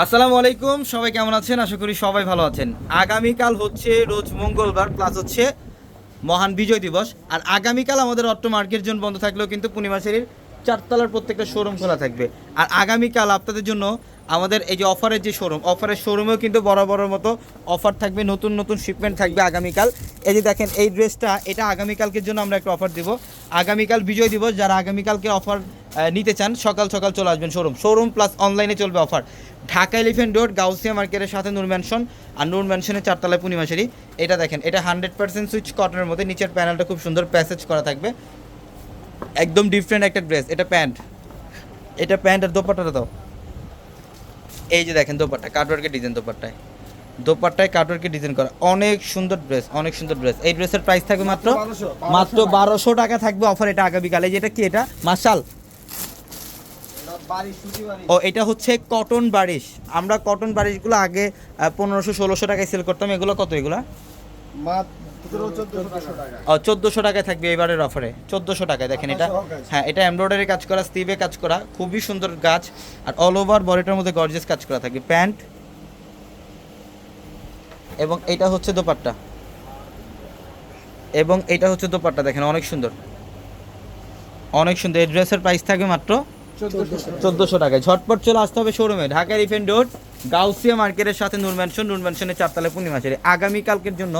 আসসালামু আলাইকুম, সবাই কেমন আছেন? আশা করি সবাই ভালো আছেন। আগামীকাল হচ্ছে, রোজ মঙ্গলবার প্লাস হচ্ছে মহান বিজয় দিবস। আর আগামীকাল আমাদের অট্টো মার্কেট জোন বন্ধ থাকলেও কিন্তু পূর্ণিমা সেরির চারতলার প্রত্যেকটা শোরুম খোলা থাকবে। আর আগামীকাল আপনাদের জন্য আমাদের এই যে অফারের যে শোরুম অফারের শোরুমেও কিন্তু বড় বড় মতো অফার থাকবে, নতুন নতুন শিপমেন্ট থাকবে আগামীকাল। এই যে দেখেন, এই ড্রেসটা এটা আগামীকালকের জন্য আমরা একটা অফার দিব। আগামীকাল বিজয় দিবস, যারা আগামীকালকে অফার নিতে চান সকাল সকাল চলে আসবেন শোরুম শোরুম প্লাস অনলাইনে চলবে offer Dhaka Elephant Road Gausia মার্কেটের সাথে নূর ম্যানশন আর নূর ম্যানশনের চারতলায় পূর্ণিমাশারি এটা দেখেন এটা হান্ড্রেড পার্সেন্ট সুইচ কটনের মধ্যে। নিচের প্যানেলটা খুব সুন্দর প্যাসেজ করা থাকবে। একদম ডিফারেন্ট একটা ড্রেস এটা প্যান্ট এটা প্যান্ট আর দোপাট্টাটা দাও। এই যে দেখেন দোপাট্টা কাটওয়ার্কের ডিজাইন দোপাট্টায়। দোপাট্টায় কাটওয়ার্কের ডিজাইন করা। অনেক সুন্দর ড্রেস অনেক সুন্দর ড্রেস এই ড্রেসের প্রাইস থাকবে মাত্র মাত্র বারোশো টাকা থাকবে অফার এটা আগামীকালে। যেটা কি এটা? মার্শাল ও এটা হচ্ছে কটন বারিশ। আমরা কটন বারিশগুলো আগে পনেরোশো ষোলোশো টাকায় সেল করতাম। এগুলো কত এগুলো? ও চোদ্দোশো টাকায় থাকবে এবারের অফারে চোদ্দোশো টাকায় দেখেন এটা। হ্যাঁ এটা এমব্রয়ডারি কাজ করা স্টিভে কাজ করা খুবই সুন্দর গাছ। আর অল ওভার বডিটার মধ্যে গর্জেস কাজ করা থাকবে। প্যান্ট। এবং এটা হচ্ছে দোপাট্টা। এবং এটা হচ্ছে দোপাট্টা দেখেন অনেক সুন্দর। অনেক সুন্দর। এই ড্রেসের প্রাইস থাকবে মাত্র চোদ্দোশো টাকায়। ঝটপট চলে আসতে হবে শোরুমে ঢাকা রিফেন্ড রোড গাউসিয়া মার্কেটের সাথে নূর ম্যানশন নূর ম্যানশনের চারতলায় পূর্ণিমাশারি আগামীকালকের জন্য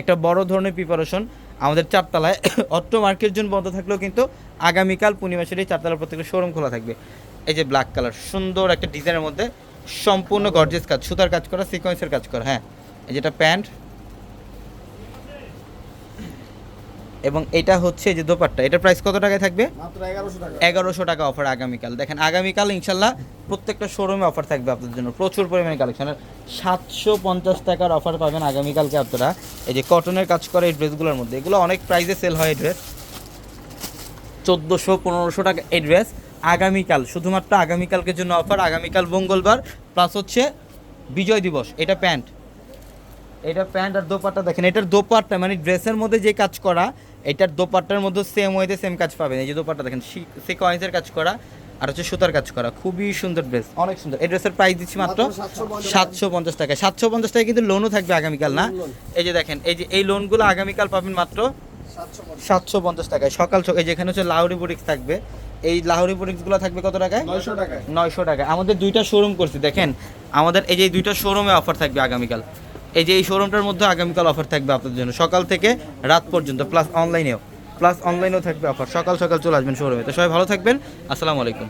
একটা বড় ধরনের প্রিপারেশন আমাদের চারতলায়। অট্টো মার্কেট জন্য বন্ধ থাকলেও কিন্তু আগামীকাল পূর্ণিমাশারি চারতলার প্রত্যেকটা শোরুম খোলা থাকবে। এই যে ব্ল্যাক কালার সুন্দর একটা ডিজাইনের মধ্যে সম্পূর্ণ গর্জেস কাজ। সুতার কাজ করা সিকোয়েন্সের কাজ করা হ্যাঁ। এই যেটা প্যান্ট এবং এটা হচ্ছে যে দোপাট্টা এটা প্রাইস কত টাকায় থাকবে? মাত্র এগারোশো টাকা। এগারোশো টাকা অফার আগামীকাল। দেখেন আগামীকাল ইনশাল্লাহ প্রত্যেকটা শোরুমে অফার থাকবে আপনাদের জন্য। প্রচুর পরিমাণে কালেকশন সাতশো পঞ্চাশ টাকার অফার পাবেন আগামীকালকে আপনারা। এই যে কটনের কাজ করে এই ড্রেসগুলোর মধ্যে। এগুলো অনেক প্রাইসে সেল হয় এই ড্রেস চোদ্দোশো পনেরোশো টাকা এই ড্রেস আগামীকাল। শুধুমাত্র আগামীকালকের জন্য অফার আগামীকাল মঙ্গলবার প্লাস হচ্ছে বিজয় দিবস। এটা প্যান্ট এটা প্যান্ট আর দোপাট্টা দেখেন এটার দোপাট্টা মানে ড্রেসের মধ্যে যে কাজ করা এটার দোপাট্টার মধ্যে সেম ওয়েতে সেম কাজ পাবেন। এই যে দোপাট্টা দেখেন সে সিকোয়েন্সের কাজ করা আর হচ্ছে সুতার কাজ করা। খুবই সুন্দর ড্রেস অনেক সুন্দর। এই ড্রেসের প্রাইস দিচ্ছি মাত্র মাত্র 750 সাতশো পঞ্চাশ টাকা। সাতশো পঞ্চাশ টাকা কিন্তু লোনও থাকবে আগামীকাল না। এই যে দেখেন এই যে এই লোনগুলো আগামীকাল পাবেন মাত্র সাতশো পঞ্চাশ। টাকায়। সকাল সকাল এই যেখানে হচ্ছে লাহোরি বুটিক্স থাকবে। এই লাহোরি বুটিক্সগুলো থাকবে কত টাকায়? নয়শো টাকায়। নয়শো টাকা আমাদের দুইটা শোরুম করছি দেখেন। আমাদের এই যে দুইটা শোরুমে অফার থাকবে আগামীকাল। এই যে এই শোরুমটার মধ্যে আগামীকাল অফার থাকবে আপনাদের জন্য। সকাল থেকে রাত পর্যন্ত প্লাস অনলাইনেও প্লাস অনলাইনেও থাকবে অফার সকাল সকাল চলে আসবেন শোরুমে তো সবাই ভালো থাকবেন। আসসালামু আলাইকুম।